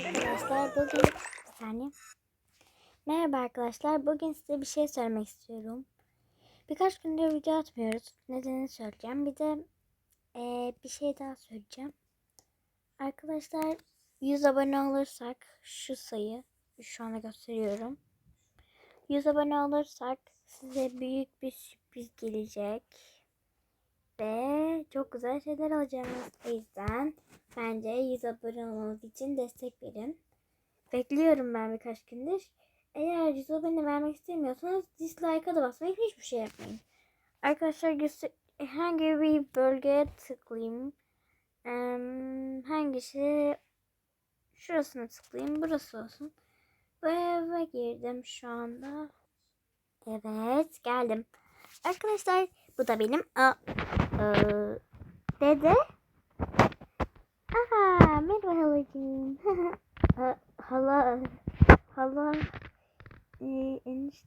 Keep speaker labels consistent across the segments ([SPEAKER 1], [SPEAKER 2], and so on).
[SPEAKER 1] arkadaşlar. Bugün bir saniye. Merhaba arkadaşlar. Bugün size bir şey söylemek istiyorum. Birkaç gündür video atmıyoruz. Nedenini söyleyeceğim. Bir de eee, bir şey daha söyleyeceğim. Arkadaşlar 100 abone olursak şu sayı şu anda gösteriyorum. 100 abone olursak size büyük bir sürpriz gelecek. Ve çok güzel şeyler alacağız. O yüzden bence 100 abone olmanız için destek verin. Bekliyorum ben birkaç gündür. Eğer 100 abone vermek istemiyorsanız dislike'a da basmayın. Hiçbir şey yapmayın. Arkadaşlar herhangi bir bölgeye tıklayayım. Hangisi? Şurasına tıklayayım. Burası olsun. Bu eve girdim şu anda. Evet geldim. Arkadaşlar bu da benim a, Ee, dede. Merhaba halacığım. Ha- hala hala ee, eniş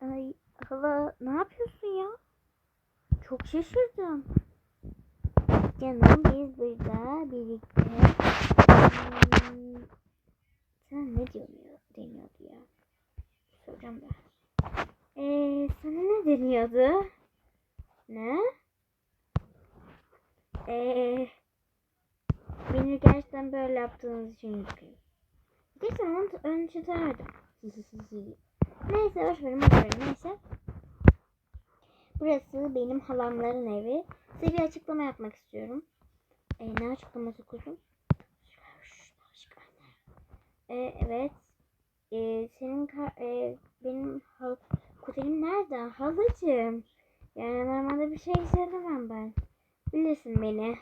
[SPEAKER 1] ay hala ne yapıyorsun ya? Çok şaşırdım. Canım biz burada birlikte Hmm, sen ne diyorsun ya, deniyordu ya? Soracağım da. Ee, sana ne deniyordu? Ne? Ee, beni gerçekten böyle yaptığınız için üzgünüm. Geçen onu önce derdim. Neyse boş verin boş verin neyse. Burası benim halamların evi. Size bir açıklama yapmak istiyorum. Ee, ne açıklaması kuzum? Ee, evet. Ee, senin e, benim hal kuzenim nerede? Halacığım. Yani normalde bir şey söylemem ben. Bilirsin beni.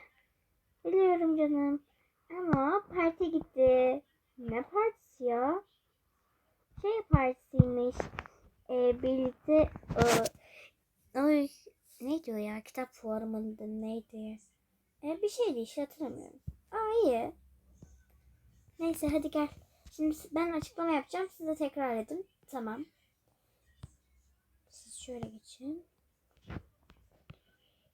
[SPEAKER 1] Biliyorum canım. Ama parti gitti. Ne partisi ya? Şey partisiymiş. Ee, birlikte e, oy, ne diyor ya? Kitap fuarı neydi? Ee, bir şeydi işte hatırlamıyorum. Aa iyi. Neyse hadi gel. Şimdi ben açıklama yapacağım. Siz de tekrar edin. Tamam. Siz şöyle geçin.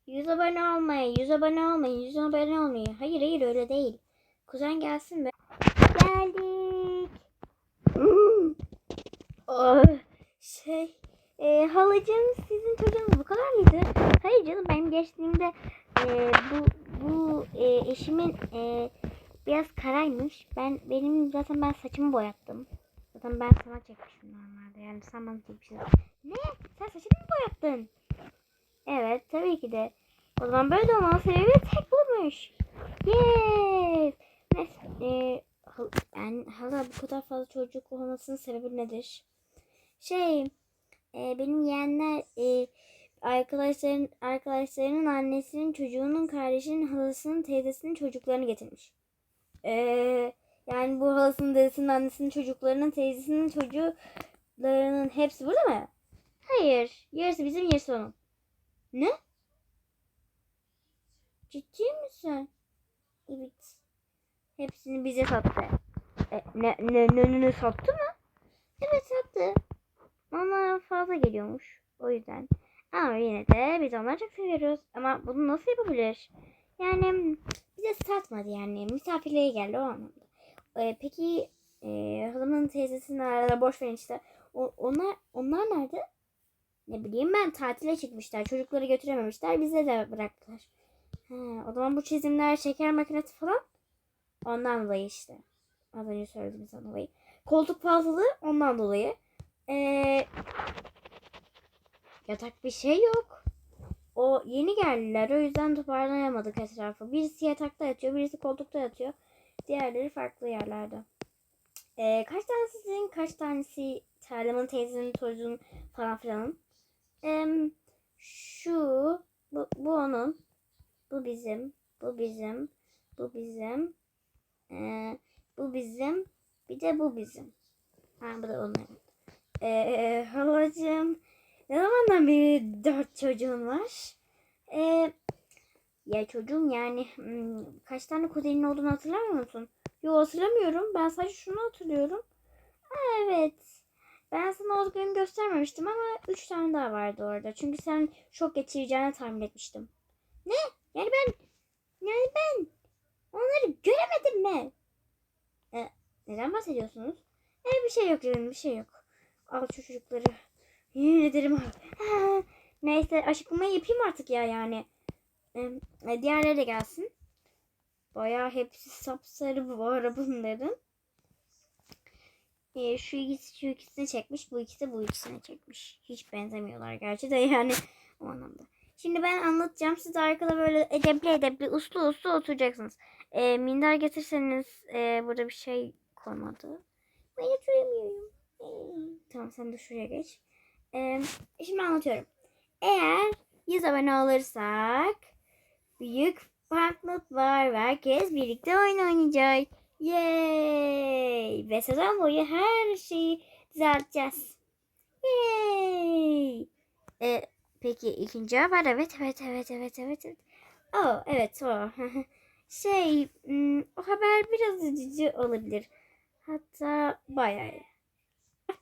[SPEAKER 1] 100 abone olmayın, 100 abone olmayın, 100 abone olmayın. Hayır hayır öyle değil. Kuzen gelsin be. Geldik. Oh, şey, e, halacığım sizin çocuğunuz bu kadar mıydı? Hayır canım benim geçtiğimde e, bu bu e, eşimin e, biraz karaymış. Ben benim zaten ben saçımı boyattım. Zaten ben sana çekmişim normalde. Yani sen bana çekmişsin. Ne? Sen saçını mı boyattın? Evet tabii ki de. O zaman böyle olmanın sebebi tek bulmuş. Yes. Neyse. E, ben hala bu kadar fazla çocuk olmasının sebebi nedir? Şey e, benim yeğenler e, arkadaşların arkadaşlarının annesinin çocuğunun kardeşinin halasının teyzesinin çocuklarını getirmiş. E, yani bu halasının dedesinin annesinin çocuklarının teyzesinin çocuklarının hepsi burada mı? Hayır. Yarısı bizim yarısı onun. Ne? Ciddi misin? Evet. Hepsini bize sattı. E, ne, ne, ne, ne sattı mı? Evet sattı. Ona fazla geliyormuş. O yüzden. Ama yine de biz onları çok seviyoruz. Ama bunu nasıl yapabilir? Yani bize satmadı yani. Misafirliğe geldi o anlamda. E, peki e, halamın teyzesinin arada boş verin işte. O, onlar, onlar nerede? Ne bileyim ben tatile çıkmışlar. Çocukları götürememişler. Bize de bıraktılar. He, o zaman bu çizimler şeker makinesi falan ondan dolayı işte. Az önce söylediğim sana dolayı. Koltuk fazlalığı ondan dolayı. Ee, yatak bir şey yok. O yeni geldiler. O yüzden toparlayamadık etrafı. Birisi yatakta yatıyor. Birisi koltukta yatıyor. Diğerleri farklı yerlerde. Ee, kaç tanesi sizin? Kaç tanesi Terlam'ın teyzenin çocuğun falan filanın? Em, şu bu, bu onun. Bu bizim. Bu bizim. Bu bizim. Ee, bu bizim. Bir de bu bizim. Ha bu da onların. Ee, halacığım. Ne zamandan beri dört çocuğun var? Ee, ya çocuğum yani hmm, kaç tane kuzenin olduğunu hatırlamıyor musun? Yo hatırlamıyorum. Ben sadece şunu hatırlıyorum. Ha, evet. Ben sana o gün göstermemiştim ama üç tane daha vardı orada. Çünkü sen şok geçireceğini tahmin etmiştim. Ne? Yani ben yani ben onları göremedim mi? Ee, Neden bahsediyorsunuz? E, bir şey yok canım bir şey yok. Al şu çocukları. Yemin ederim al. Neyse açıklamayı yapayım artık ya yani. E, diğerleri de gelsin. Bayağı hepsi sapsarı bu arada. E, şu ikisi şu ikisini çekmiş. Bu ikisi bu ikisini çekmiş. Hiç benzemiyorlar gerçi de yani o anlamda. Şimdi ben anlatacağım. Siz arkada böyle edepli edepli uslu uslu oturacaksınız. E, minder getirseniz e, burada bir şey koymadı. Ben oturamıyorum. E, tamam sen de şuraya geç. E, şimdi anlatıyorum. Eğer 100 abone olursak büyük farklılık var ve herkes birlikte oyun oynayacak. Yay! Ve sezon boyu her şeyi düzelteceğiz. Yay! E, peki ikinci haber evet evet evet evet evet. evet. Oh evet o. şey hmm, o haber biraz üzücü olabilir. Hatta bayağı.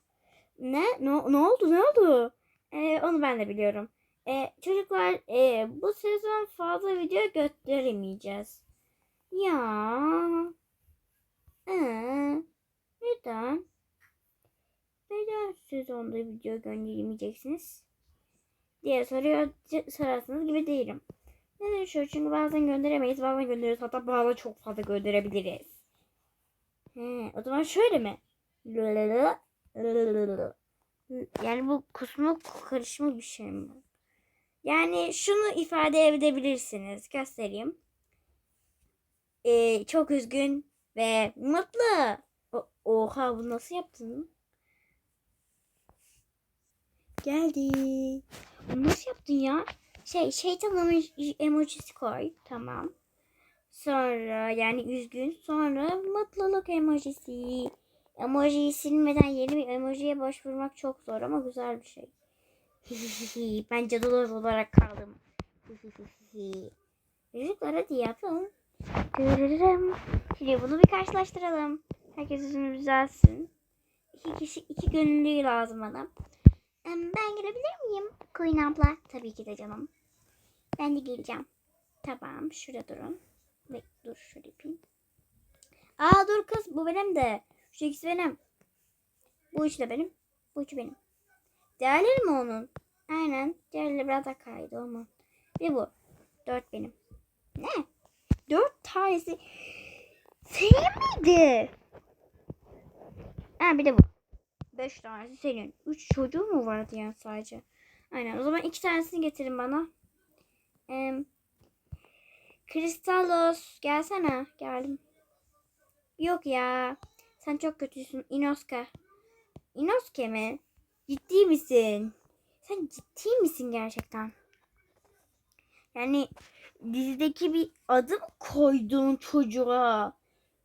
[SPEAKER 1] Ne? Ne, ne oldu? Ne oldu? Ee, onu ben de biliyorum. Ee, çocuklar e, bu sezon fazla video gösteremeyeceğiz. Ya. Ee, neden? Neden sezonda video gönderemeyeceksiniz? diye soruyor sorarsanız gibi değilim. Neden şu? Çünkü bazen gönderemeyiz, bazen gönderiyoruz. Hatta bazen çok fazla gönderebiliriz. He, o zaman şöyle mi? Yani bu kusma karışımı bir şey mi? Yani şunu ifade edebilirsiniz. Göstereyim. Ee, çok üzgün ve mutlu. O, oha bu nasıl yaptın? Geldi. Bunu nasıl yaptın ya? Şey şeytan emojisi koy. Tamam. Sonra yani üzgün. Sonra mutluluk emojisi. Emojiyi silmeden yeni bir emojiye başvurmak çok zor ama güzel bir şey. ben cadılar olarak kaldım. Çocuklar hadi yapalım. Şimdi bunu bir karşılaştıralım. Herkes yüzünü düzelsin. İki kişi, iki gönüllü lazım bana. Ben gelebilir miyim? Queen abla. Tabii ki de canım. Ben de geleceğim. Tamam. Şurada durun. Bek dur şöyle yapayım. Aa dur kız. Bu benim de. Şu ikisi benim. Bu üç de benim. Bu üç benim. Diğerleri mi onun? Aynen. Diğerleri biraz daha kaydı ama. Bir bu. Dört benim. Ne? Dört tanesi senin miydi? Ha bir de bu. Beş tanesi senin. Üç çocuğu mu vardı yani sadece? Aynen. O zaman iki tanesini getirin bana. Ee, Kristalos gelsene. Geldim. Yok ya. Sen çok kötüsün. Inoska. Inoske mi? Ciddi misin? Sen ciddi misin gerçekten? Yani dizideki bir adı mı koydun çocuğa?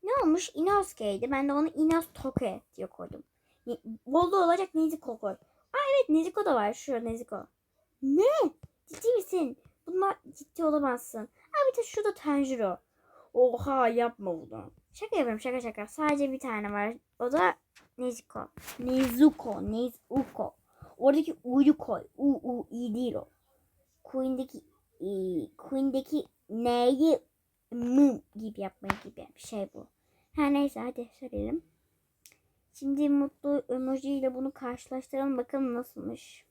[SPEAKER 1] Ne olmuş? Inosuke'ydi. Ben de onu Inostoke diye koydum. Bolda olacak Nezuko koy. Aa evet Nezuko da var. Şu Nezuko. Ne? Ciddi misin? Bunlar ciddi olamazsın. Aa bir de şurada Tanjiro. Oha yapma bunu. Şaka yapıyorum şaka şaka. Sadece bir tane var. O da Nezuko. Nezuko. Nezuko. Oradaki U'yu koy. U, U, I değil o. Queen'deki e, Queen'deki neyi M gibi yapma gibi bir şey bu. Her neyse hadi söyleyelim. Şimdi mutlu emoji ile bunu karşılaştıralım bakalım nasılmış.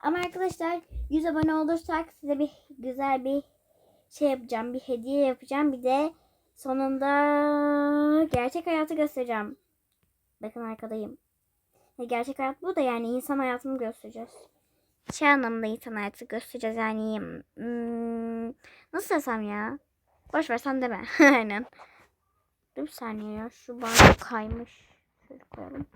[SPEAKER 1] Ama arkadaşlar 100 abone olursak size bir güzel bir şey yapacağım. Bir hediye yapacağım. Bir de sonunda gerçek hayatı göstereceğim. Bakın arkadayım. Gerçek hayat bu da yani insan hayatını göstereceğiz. Şey anlamında insan hayatı göstereceğiz yani. Hmm, nasıl desem ya? Boş ver sen deme. Aynen. Bir saniye ya. Şu bardak kaymış. Şöyle koyalım.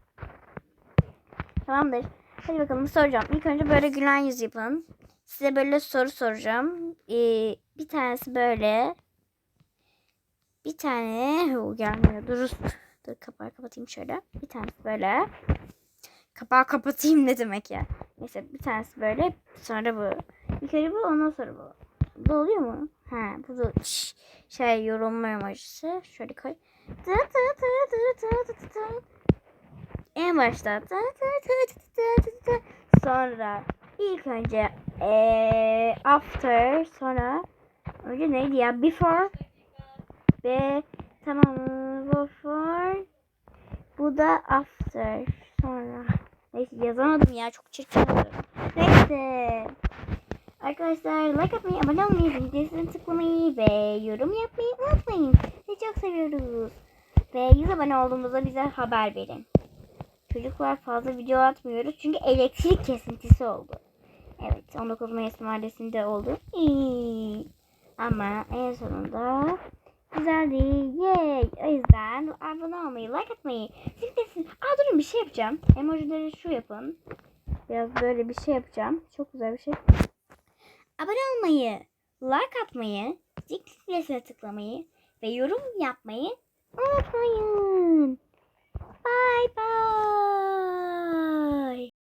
[SPEAKER 1] Tamamdır. Hadi bakalım soracağım. İlk önce böyle gülen yüz yapın. Size böyle soru soracağım. Ee, bir tanesi böyle. Bir tane o gelmiyor. Dur. Dur kapağı kapatayım şöyle. Bir tanesi böyle. Kapağı kapatayım ne demek ya. Neyse bir tanesi böyle. Sonra bu. İlk önce bu ondan sonra bu. Bu oluyor mu? Ha bu da şey yorulma emojisi. Şöyle koy. En başta. Sonra ilk önce ee, after sonra önce neydi ya before ve tamam before Bu da after. Sonra. Neyse yazamadım ya. Çok çirkin. Neyse. Arkadaşlar like atmayı, abone olmayı, bildirimleri tıklamayı ve yorum yapmayı unutmayın. Çok seviyoruz. Ve 100 abone olduğumuzda bize haber verin. Çocuklar fazla video atmıyoruz çünkü elektrik kesintisi oldu. Evet 19 Mayıs Mahallesi'nde oldu. İyi. Ama en sonunda güzeldi. Yay. O yüzden abone olmayı, like atmayı, zil Aa durun bir şey yapacağım. Emojileri şu yapın. Biraz böyle bir şey yapacağım. Çok güzel bir şey. Abone olmayı, like atmayı, zil tıklamayı ve yorum yapmayı unutmayın. Bye bye.